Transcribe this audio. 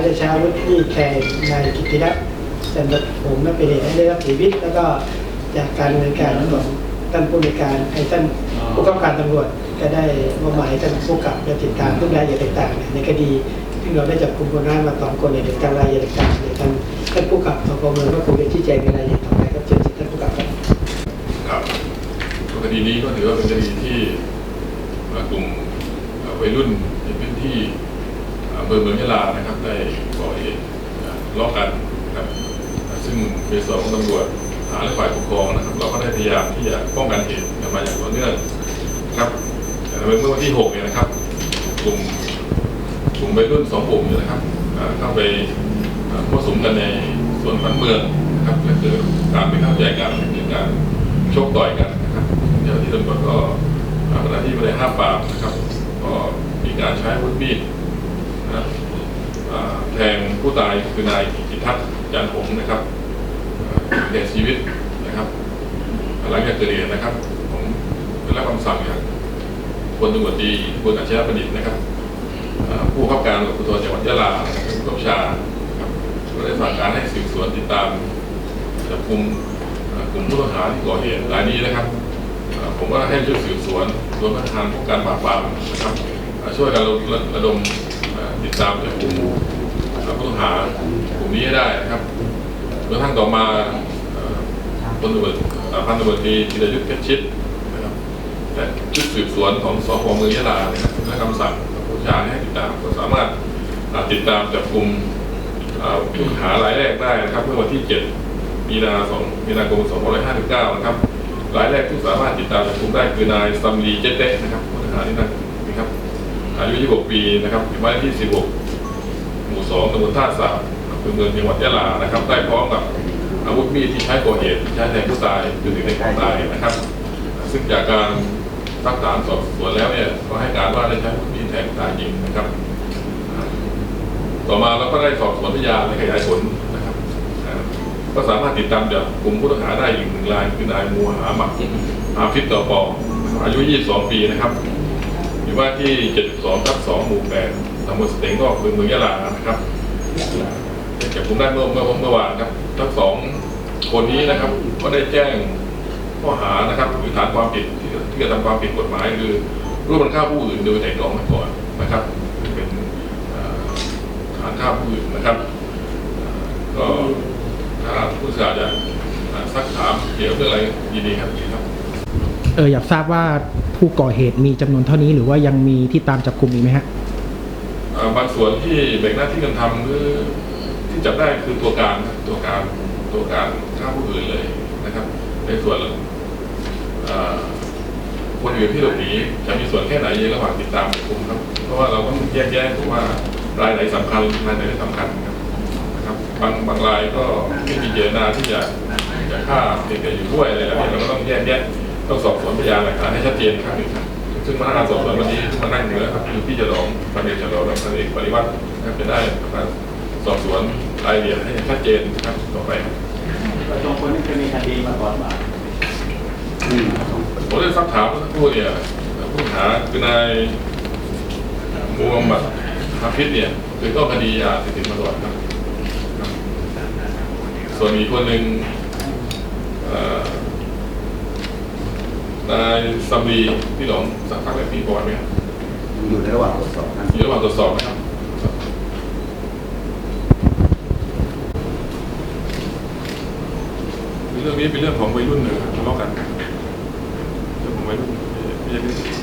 อาจจะใช้อาวุธที่แทงนายกิติรัตน์จันทผมนั่นเป็นเหตุให้ได้รับเสียชีวิต แล้วก็จากการดำเนินการของท่านผู้ในวยการให้ท่านผู้กำกับการตำรวจก็ได้มอบหมายให้ท่านผู้กำกับจะติดตามทุกรายละเอียดต่างๆในคดีซึ่งเราได้จับกลุ่มคนร้ายมาสองคนเนี่ยเดี๋ยวตามรายละเอียดต่างๆเดี๋ยวท่านท่านผู้กำกับสพเมืองก็คงจะชี้แจงในรายละเอียดต่อไปครับเชิญท่านผู้กำกับครับครับคดีนี้ก็ถือว่าเป็นคดีที่เอ่อกลุ่มเอ่อวัยรุ่นในพื้นที่ อำเภอเมืองยะลานะครับได้ก่อเหตุเอ่อกันนะครับซึ่งในส่วนของตำรวจหาและฝ่ายปกครองนะครับ เราก็ได้พยายามที่จะป้องกันเหตุมาอย่างต่อเนื่องนะครับเมื่อวันที่6เนี่ยนะครับกลุ่มกลุ่มวัยรุ่นสองกลุ่มเนี่ยนะครับเข้าไปเอ่อมั่วสุมกันในส่วนฝันเมืองนะครับและเกิดการไม่เข้าใจกันเกิดการชกต่อยกันนะครับเจ้าที่ตำรวจก็ทำหน้าที่ไม่ได้ห้ามปรามนะครับก็มีการใช้วุธมีด นะแทงผู้ตายคือนายกิตทัศน์จันหงนะครับเสียชีวิตนะครับหลังจากเกิดเหตุนะครับ ผมได้รับคำสั่งจากพลตำรวจตรีพลอาชญาประดิษฐ์นะครับผู้ขับการตำรวจภูธรจังหวัดยะลาผู้กับชาก็ได้สั่งการให้สืบสวนติดตามจับกลุ่มกลุ่มผู้ต้องหาที่ก่อเหตุรายนี้นะครับ ผมก็ให้ชุดสืบสวนรวมทั้งทางป้องกันปราบปรามนะครับช่วยกันระระดม ติดตามจับกลุ่มผู้ต้องหากลุ่มนี้ให้ได้นะครับจนกระทั่งต่อมาเอ่อพลตำรวจพันตำรวจตรีธีรยุทธ์เพชรชิดนะครับและชุดสืบสวนของสพเมืองยะลานะครับและคำสั่งผู้ชาให้ติดตามก็สามารถติดตามจับกลุ่มผู้ต้องหารายแรกได้นะครับเมื่อวันที่ 7 มีนา2มีนาคม2559 นะครับรายแรกที่สามารถติดตามจับกลุ่มได้คือนายซัมลีเจเต้นะครับผู้ต้องหาที่นั่นนะครับ อายุ 26 ปีนะครับอยู่บ้านที่ 16 หมู่สองตำบลท่าสาบอำเภอเมืองจังหวัดยะลานะครับได้พร้อมกับอาวุธมีดที่ใช้ก่อเหตุที่ใช้แทงผู้ตายจนถึงในของตายนะครับ ซึ่งจากการซักถามสอบสวนแล้วเนี่ยก็ให้การว่าได้ใช้อาวุธมีดแทงผู้ตายจริงนะครับ ต่อมาเราก็ได้สอบสวนพยานและขยายผลนะครับก็สามารถติดตามจับกลุ่มผู้ต้องหาได้อีกหนึ่งรายคือนายมูหาหมักอาฟิตต่อปออายุ 22 ปีนะครับ อยู่บ้านที่ 72ทับ2หมู่8ตำบลสเตงนอกอำเภอเมืองยะลานะครับจับกลุ่มได้เมื่อเมื่อเมื่อวานครับทั้งสองคนนี้นะครับก็ได้แจ้งข้อหานะครับหรือฐานความผิดที่ที่กระทำความผิดกฎหมายคือร่วมกันฆ่าผู้อื่นโดยไตร่ตรองมาก่อนนะครับเป็นฐานฆ่าผู้อื่นนะครับก็ถ้าผู้สื่อข่าวจะซักถามเกี่ยวกับเรื่องอะไรยินดีครับยินดีครับ เอออยากทราบว่าผู้ก่อเหตุมีจำนวนเท่านี้หรือว่ายังมีที่ตามจับกลุ่มอีกไหมฮะ เอ่อบางส่วนที่แบ่งหน้าที่กันทำคือที่จับได้คือตัวการครับตัวการตัวการฆ่าผู้อื่นเลยนะครับ ในส่วนเอ่อคนอื่นที่หลบหนีจะมีส่วนแค่ไหนในระหว่างติดตามจับกลุ่มครับ เพราะว่าเราต้องแยกแยะถูกว่ารายไหนสำคัญรายไหนไม่สำคัญครับนะครับบางบางรายก็ไม่มีเจตนาที่จะจะฆ่าเด็กอยู่ด้วยอะไรแบบนี้เราก็ต้องแยกแยะ ต้องสอบสวนพยานหลักฐานให้ชัดเจนครับซึ่งพนักงานสอบสวนวันนี้ที่มานั่งอยู่แล้วครับคือพี่จะลองพันเอกจะลองและพันเอกปริวัตินะครับจะได้มาสอบสวนรายละเอียดให้ชัดเจนนะครับต่อไปครับเราสองคนนี้เคยมีคดีมาก่อนมาผมได้สักถามเมื่อสักครู่เนี่ยผู้ต้องหาคือนายมูฮัมหมัดฮาฟิดเนี่ยคือต้องคดียาเสพติดมาก่อนครับครับส่วนอีกคนหนึ่ง นายสัมรีพี่หลงสักพักแล้วพี่บอยไหมครับอยู่ในระหว่างตรวจสอบนะอยู่ระหว่างตรวจสอบนะครับเรื่องนี้เป็นเรื่องของวัยรุ่นหนึ่งทะเลาะกันเรื่องของวัยรุ่นไม่ใช่เรื่อง